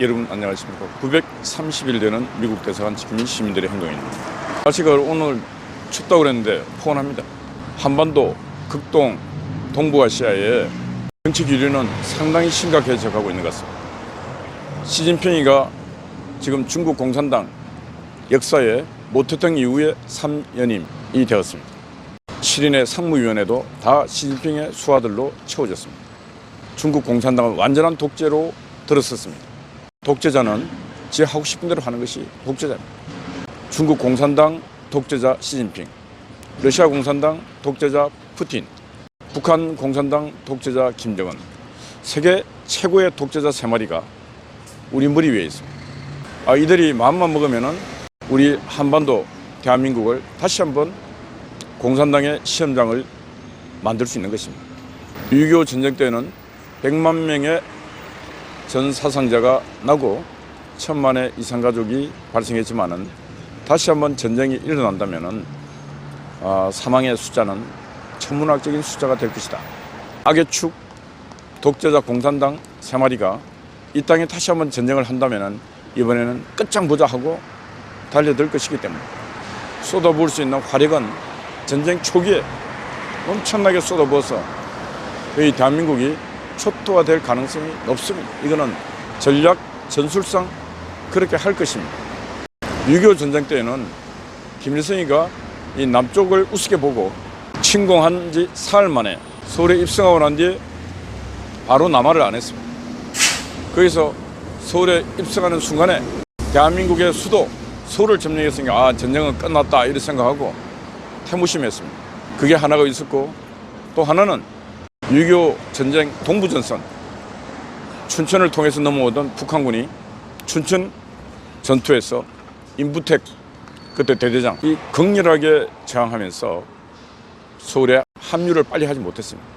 여러분 안녕하십니까. 930일 되는 미국 대사관 지킴이 시민들의 행동입니다. 날씨가 오늘 춥다고 그랬는데 포근합니다. 한반도 극동 동부아시아의 정치 기류는 상당히 심각해져 가고 있는 것 같습니다. 시진핑이가 지금 중국 공산당 역사에 모태성 이후에 3연임이 되었습니다. 7인의 상무위원회도 다 시진핑의 수하들로 채워졌습니다. 중국 공산당은 완전한 독재로 들어섰습니다. 독재자는 지 하고 싶은 대로 하는 것이 독재자입니다. 중국 공산당 독재자 시진핑, 러시아 공산당 독재자 푸틴, 북한 공산당 독재자 김정은, 세계 최고의 독재자 세 마리가 우리 머리 위에 있습니다. 아, 이들이 마음만 먹으면은 우리 한반도 대한민국을 다시 한번 공산당의 시험장을 만들 수 있는 것입니다. 6.25 전쟁 때는 100만 명의 전 사상자가 나고 천만의 이상 가족이 발생했지만은 다시 한번 전쟁이 일어난다면은 아, 사망의 숫자는 천문학적인 숫자가 될 것이다. 악의 축 독재자 공산당 세 마리가 이 땅에 다시 한번 전쟁을 한다면은 이번에는 끝장 보자 하고 달려들 것이기 때문에 쏟아부을 수 있는 화력은 전쟁 초기에 엄청나게 쏟아부어서 이 대한민국이 초토화 될 가능성이 높습니다. 이거는 전략 전술상 그렇게 할 것입니다. 6.25 전쟁 때에는 김일성이가 이 남쪽을 우습게 보고 침공한 지 사흘 만에 서울에 입성하고 난 뒤에 바로 남하를 안 했습니다. 거기서 서울에 입성하는 순간에 대한민국의 수도 서울을 점령했으니까 아 전쟁은 끝났다 이렇게 생각하고 태무심했습니다. 그게 하나가 있었고 또 하나는 6.25 전쟁 동부전선 춘천을 통해서 넘어오던 북한군이 춘천 전투에서 임부택 그때 대대장 이 극렬하게 저항하면서 서울에 합류를 빨리 하지 못했습니다.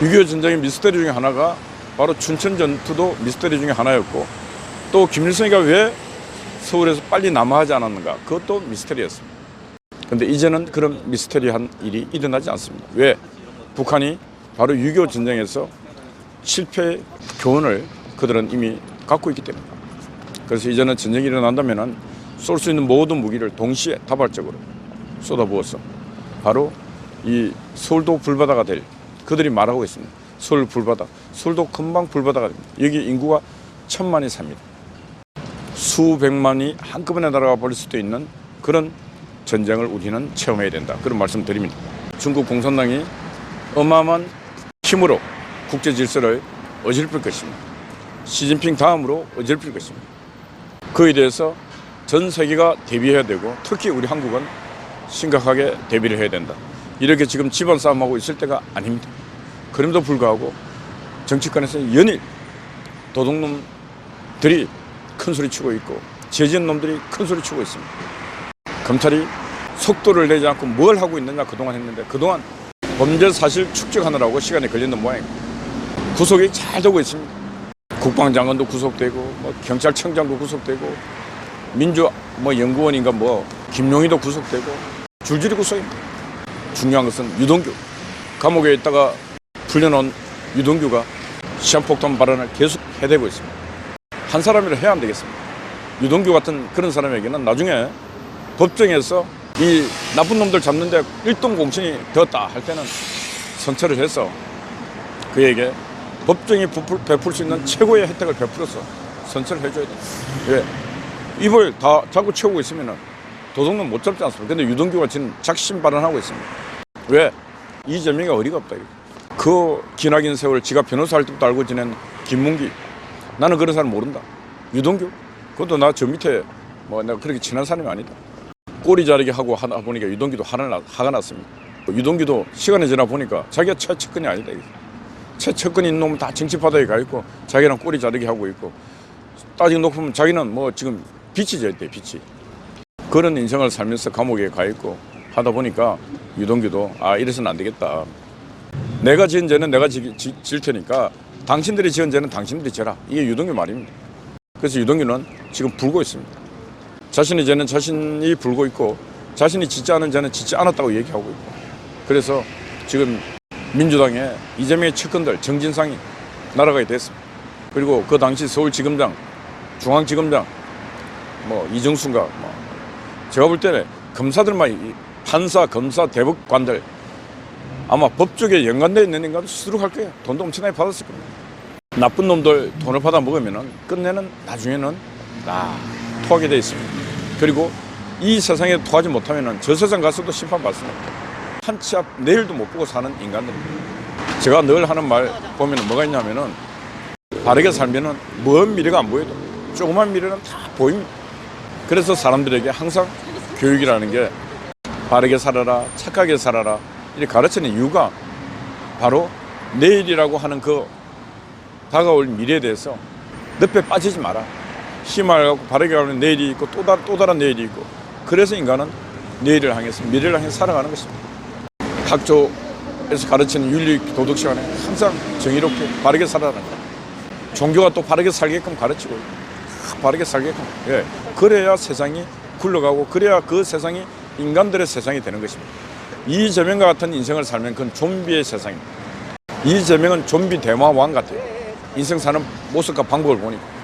6.25 전쟁의 미스터리 중에 하나가 바로 춘천 전투도 미스터리 중에 하나였고 또 김일성이가 왜 서울에서 빨리 남하하지 않았는가 그것도 미스터리였습니다. 근데 이제는 그런 미스터리한 일이 일어나지 않습니다. 왜? 북한이 바로 6.25 전쟁에서 실패 교훈을 그들은 이미 갖고 있기 때문에 그래서 이제는 전쟁이 일어난다면 쏠 수 있는 모든 무기를 동시에 다발적으로 쏟아부어서 바로 이 서울도 불바다가 될 그들이 말하고 있습니다. 서울 불바다. 서울도 금방 불바다가 됩니다. 여기 인구가 천만이 삽니다. 수백만이 한꺼번에 날아가 버릴 수도 있는 그런 전쟁을 우리는 체험해야 된다. 그런 말씀 드립니다. 중국 공산당이 어마어마한 힘으로 국제 질서를 어질플 것입니다. 시진핑 다음으로 어질플 것입니다. 그에 대해서 전 세계가 대비해야 되고 특히 우리 한국은 심각하게 대비를 해야 된다. 이렇게 지금 집안 싸움하고 있을 때가 아닙니다. 그럼에도 불구하고 정치권에서 연일 도둑놈들이 큰 소리 치고 있고 죄진 놈들이 큰 소리 치고 있습니다. 검찰이 속도를 내지 않고 뭘 하고 있느냐 그동안 했는데 그동안 범죄 사실 축적하느라고 시간이 걸리는 모양입니다. 구속이 잘 되고 있습니다. 국방장관도 구속되고 뭐 경찰청장도 구속되고 민주 뭐 연구원인가 뭐 김용희도 구속되고 줄줄이 구속입니다. 중요한 것은 유동규 감옥에 있다가 풀려놓은 유동규가 시한폭탄 발언을 계속 해대고 있습니다. 한 사람이라 해야 안 되겠습니다. 유동규 같은 그런 사람에게는 나중에 법정에서 이 나쁜 놈들 잡는데 일동 공신이 되었다 할 때는 선처를 해서 그에게 법정이 베풀, 베풀 수 있는 최고의 혜택을 베풀어서 선처를 해줘야 돼요. 왜? 입을 다 자꾸 채우고 있으면 도둑놈 못 잡지 않습니까? 근데 유동규가 지금 작심 발언하고 있습니다. 왜? 이재명이 어리가 없다. 이거. 그 기나긴 세월 지가 변호사 할 때부터 알고 지낸 김문기. 나는 그런 사람 모른다. 유동규? 그것도 나 저 밑에 뭐 내가 그렇게 친한 사람이 아니다. 꼬리 자르기 하고 하다 보니까 유동규도 화가, 났습니다. 유동규도 시간이 지나 보니까 자기가 최측근이 아니다. 이게. 최측근인 있는 놈은 다 정치바다에 가 있고 자기랑 꼬리 자르기 하고 있고 따지고 보면 자기는 뭐 지금 빛이 져 있대 빛이. 그런 인생을 살면서 감옥에 가 있고 하다 보니까 유동규도 아 이래서는 안 되겠다. 내가 지은 죄는 내가 지, 지, 질 테니까 당신들이 지은 죄는 당신들이 져라. 이게 유동규 말입니다. 그래서 유동규는 지금 불고 있습니다. 자신의 죄는 자신이 불고 있고 자신이 짓지 않은 죄는 짓지 않았다고 얘기하고 있고 그래서 지금 민주당의 이재명의 측근들 정진상이 날아가게 됐습니다. 그리고 그 당시 서울지검장 중앙지검장 뭐 이정순가 뭐 제가 볼 때는 검사들만 이 판사, 검사, 대법관들 아마 법조계 연관되어 있는 인간도 수두룩할 거예요. 돈도 엄청나게 받았을 겁니다. 나쁜 놈들 돈을 받아 먹으면은 끝내는 나중에는 다 토하게 돼 있습니다. 그리고 이 세상에 토하지 못하면은 저 세상 가서도 심판 받습니다. 한 치 앞 내일도 못 보고 사는 인간들입니다. 제가 늘 하는 말 보면 뭐가 있냐면은 바르게 살면은 먼 미래가 안 보여도 조그만 미래는 다 보입니다. 그래서 사람들에게 항상 교육이라는 게 바르게 살아라, 착하게 살아라 이렇게 가르치는 이유가 바로 내일이라고 하는 그 다가올 미래에 대해서 늪에 빠지지 마라. 희망을 갖고 바르게 가는 내일이 있고 또, 다, 또 다른 내일이 있고 그래서 인간은 내일을 향해서 미래를 향해 살아가는 것입니다. 학교에서 가르치는 윤리 도덕 시간에 항상 정의롭게 바르게 살아라는 거예요. 종교가 또 바르게 살게끔 가르치고 바르게 살게끔 예. 그래야 세상이 굴러가고 그래야 그 세상이 인간들의 세상이 되는 것입니다. 이재명과 같은 인생을 살면 그건 좀비의 세상입니다. 이재명은 좀비 대마왕 같아요. 인생 사는 모습과 방법을 보니까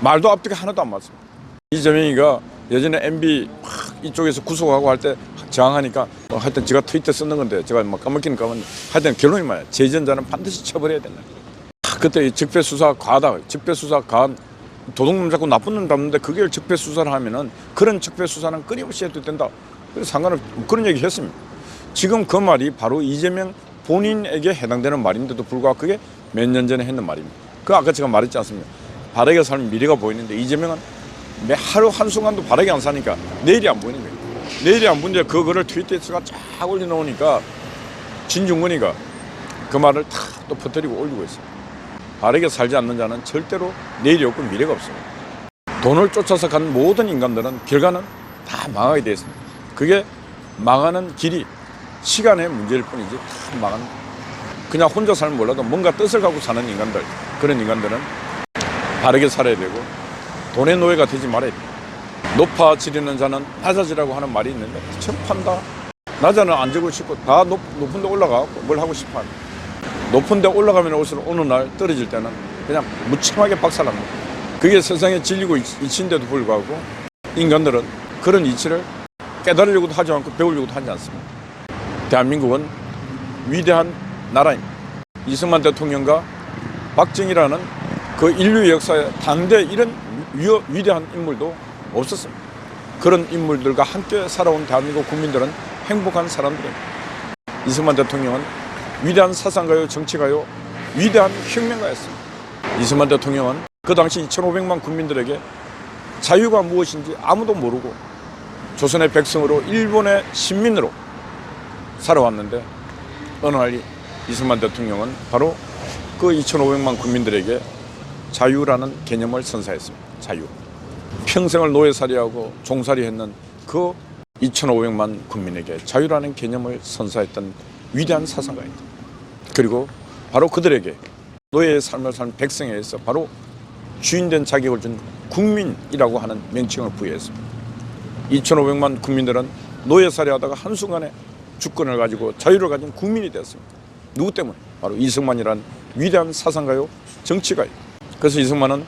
말도 앞뒤가 하나도 안 맞습니다. 이재명이가 예전에 MB 막 이쪽에서 구속하고 할 때 저항하니까 뭐 하여튼 제가 트위터 쓰는 건데 제가 막 까먹기는 까먹는데 하여튼 결론이 뭐야 재전자는 반드시 처벌해야 된다. 아, 그때 이 적폐 수사 과다 적폐 수사 과한 도둑놈 잡고 나쁜 놈 잡는데 그게 적폐 수사를 하면은 그런 적폐 수사는 끊임없이 해도 된다. 그래서 상관을 그런 얘기 했습니다. 지금 그 말이 바로 이재명 본인에게 해당되는 말인데도 불구하고 그게 몇 년 전에 했는 말입니다. 그 아까 제가 말했지 않습니까? 바르게 살면 미래가 보이는데 이재명은 매 하루 한순간도 바르게 안 사니까 내일이 안 보이는 거예요. 내일이 안 보이는데 그거를 트위터에다가 쫙 올려놓으니까 진중권이가 그 말을 탁또 퍼뜨리고 올리고 있어요. 바르게 살지 않는 자는 절대로 내일이 없고 미래가 없습니다. 돈을 쫓아서 간 모든 인간들은 결과는 다 망하게 되어 있습니다. 그게 망하는 길이 시간의 문제일 뿐이지 다 망하는 그냥 혼자 살면 몰라도 뭔가 뜻을 갖고 사는 인간들 그런 인간들은 바르게 살아야 되고 돈의 노예가 되지 말아야 돼. 높아지려는 자는 낮아지라고 하는 말이 있는데 처음 판다. 낮아는 앉고 싶고 다 높, 높은 데 올라가고 뭘 하고 싶어 하는. 높은 데 올라가면 올수록 어느 날 떨어질 때는 그냥 무참하게 박살납니다. 그게 세상에 진리고 이- 이치인데도 불구하고 인간들은 그런 이치를 깨달으려고도 하지 않고 배우려고도 하지 않습니다. 대한민국은 위대한 나라입니다. 이승만 대통령과 박정희라는 그 인류 역사에 당대 이런 위, 위대한 인물도 없었습니다. 그런 인물들과 함께 살아온 대한민국 국민들은 행복한 사람들입니다. 이승만 대통령은 위대한 사상가요, 정치가요, 위대한 혁명가였습니다. 이승만 대통령은 그 당시 2,500만 국민들에게 자유가 무엇인지 아무도 모르고 조선의 백성으로 일본의 신민으로 살아왔는데 어느 날 이승만 대통령은 바로 그 2,500만 국민들에게 자유라는 개념을 선사했습니다. 자유. 평생을 노예살이하고 종살이했는 그 2,500만 국민에게 자유라는 개념을 선사했던 위대한 사상가입니다. 그리고 바로 그들에게 노예의 삶을 사는 백성에 의해서 바로 주인된 자격을 준 국민이라고 하는 명칭을 부여했습니다. 2,500만 국민들은 노예살이 하다가 한순간에 주권을 가지고 자유를 가진 국민이 되었습니다. 누구 때문에? 바로 이승만이란 위대한 사상가요, 정치가요. 그래서 이승만은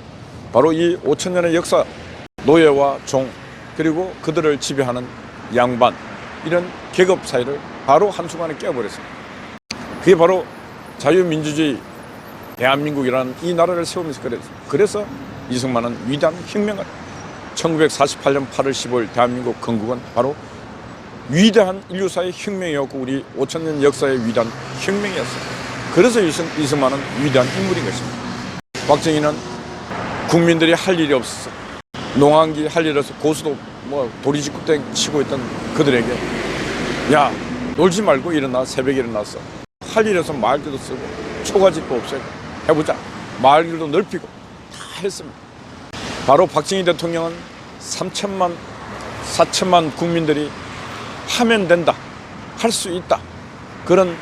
바로 이 5천 년의 역사, 노예와 종, 그리고 그들을 지배하는 양반, 이런 계급 사이를 바로 한순간에 깨어버렸습니다. 그게 바로 자유민주주의 대한민국이라는 이 나라를 세우면서 그랬어요. 그래서 이승만은 위대한 혁명가 1948년 8월 15일 대한민국 건국은 바로 위대한 인류사의 혁명이었고 우리 5천년 역사의 위대한 혁명이었어요. 그래서 이승, 이승만은 위대한 인물인 것입니다. 박정희는 국민들이 할 일이 없어서 농한기 할일 없어 고수도 뭐 도리지구땡 치고 있던 그들에게 야 놀지 말고 일어나 새벽에 일어났어 할 일에서 마을길도 쓰고 초가집도 없애고 해보자 마을길도 넓히고 다 했습니다. 바로 박정희 대통령은 3천만 4천만 국민들이 하면 된다 할 수 있다 그런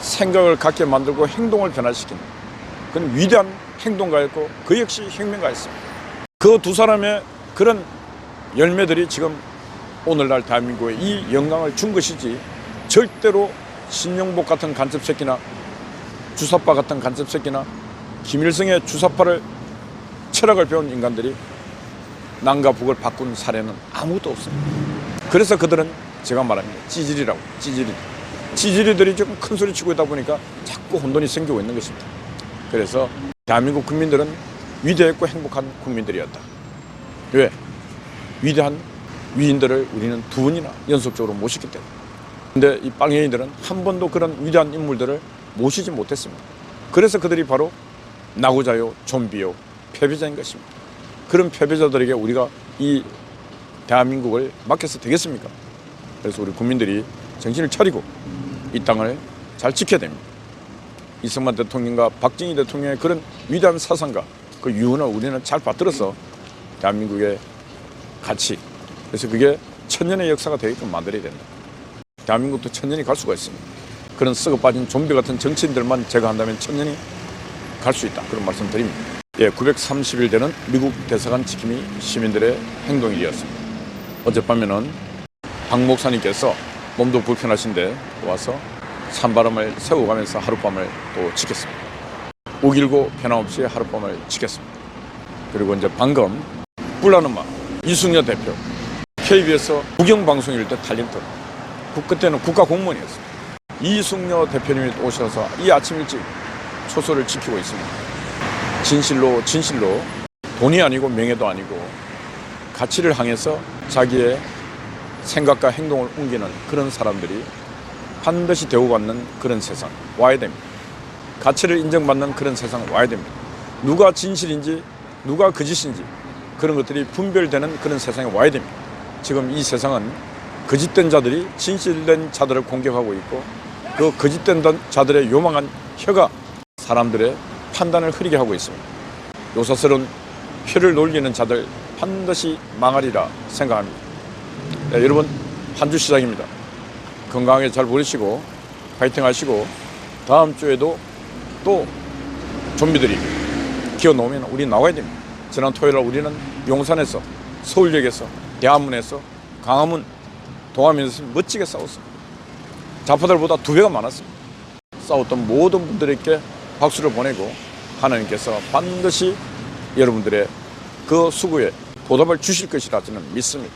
생각을 갖게 만들고 행동을 변화시킨 그런 위대한 행동가였고 그 역시 혁명가였습니다. 그 두 사람의 그런 열매들이 지금 오늘날 대한민국에 이 영광을 준 것이지 절대로 신영복 같은 간첩 새끼나 주사파 같은 간첩 새끼나 김일성의 주사파를 철학을 배운 인간들이 남과 북을 바꾼 사례는 아무것도 없습니다. 그래서 그들은 제가 말합니다. 찌질이라고 찌질이. 찌질이들이 조금 큰 소리 치고 있다 보니까 자꾸 혼돈이 생기고 있는 것입니다. 그래서 대한민국 국민들은 위대했고 행복한 국민들이었다. 왜? 위대한 위인들을 우리는 두 번이나 연속적으로 모셨기 때문에. 근데 이 빵해이들은 한 번도 그런 위대한 인물들을 모시지 못했습니다. 그래서 그들이 바로 나고자요, 좀비요, 패배자인 것입니다. 그런 패배자들에게 우리가 이 대한민국을 맡겨서 되겠습니까? 그래서 우리 국민들이 정신을 차리고 이 땅을 잘 지켜야 됩니다. 이승만 대통령과 박정희 대통령의 그런 위대한 사상과 그 유언을 우리는 잘 받들어서 대한민국의 가치 그래서 그게 천년의 역사가 되게끔 만들어야 된다. 대한민국도 천년이 갈 수가 있습니다. 그런 썩어 빠진 좀비 같은 정치인들만 제거한다면 천년이 갈 수 있다. 그런 말씀 드립니다. 예, 930일 되는 미국 대사관 지킴이 시민들의 행동일이었습니다. 어젯밤에는 박 목사님께서 몸도 불편하신데 와서 산바람을 세고 가면서 하룻밤을 또 지켰습니다. 우길고 변함없이 하룻밤을 지켰습니다. 그리고 이제 방금 뿔나는 마 이승여 대표 KBS 국영방송일 때 탈린터 그 그때는 국가 공무원이었어요. 이승여 대표님이 오셔서 이 아침 일찍 초소를 지키고 있습니다. 진실로 진실로 돈이 아니고 명예도 아니고 가치를 향해서 자기의 생각과 행동을 옮기는 그런 사람들이 반드시 대우받는 그런 세상 와야 됩니다. 가치를 인정받는 그런 세상 와야 됩니다. 누가 진실인지 누가 거짓인지 그런 것들이 분별되는 그런 세상에 와야 됩니다. 지금 이 세상은 거짓된 자들이 진실된 자들을 공격하고 있고 그 거짓된 자들의 요망한 혀가 사람들의 판단을 흐리게 하고 있습니다. 요사스러운 혀를 놀리는 자들 반드시 망하리라 생각합니다. 네, 여러분 한 주 시작입니다. 건강하게 잘 보내시고 파이팅 하시고 다음 주에도 또 좀비들이 기어 놓으면 우리 나와야 됩니다. 지난 토요일 날 우리는 용산에서 서울역에서 대한문에서 강화문 동화면에서 멋지게 싸웠습니다. 자파들보다 두 배가 많았습니다. 싸웠던 모든 분들에게 박수를 보내고 하나님께서 반드시 여러분들의 그 수고에 보답을 주실 것이라 저는 믿습니다.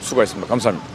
수고하셨습니다. 감사합니다.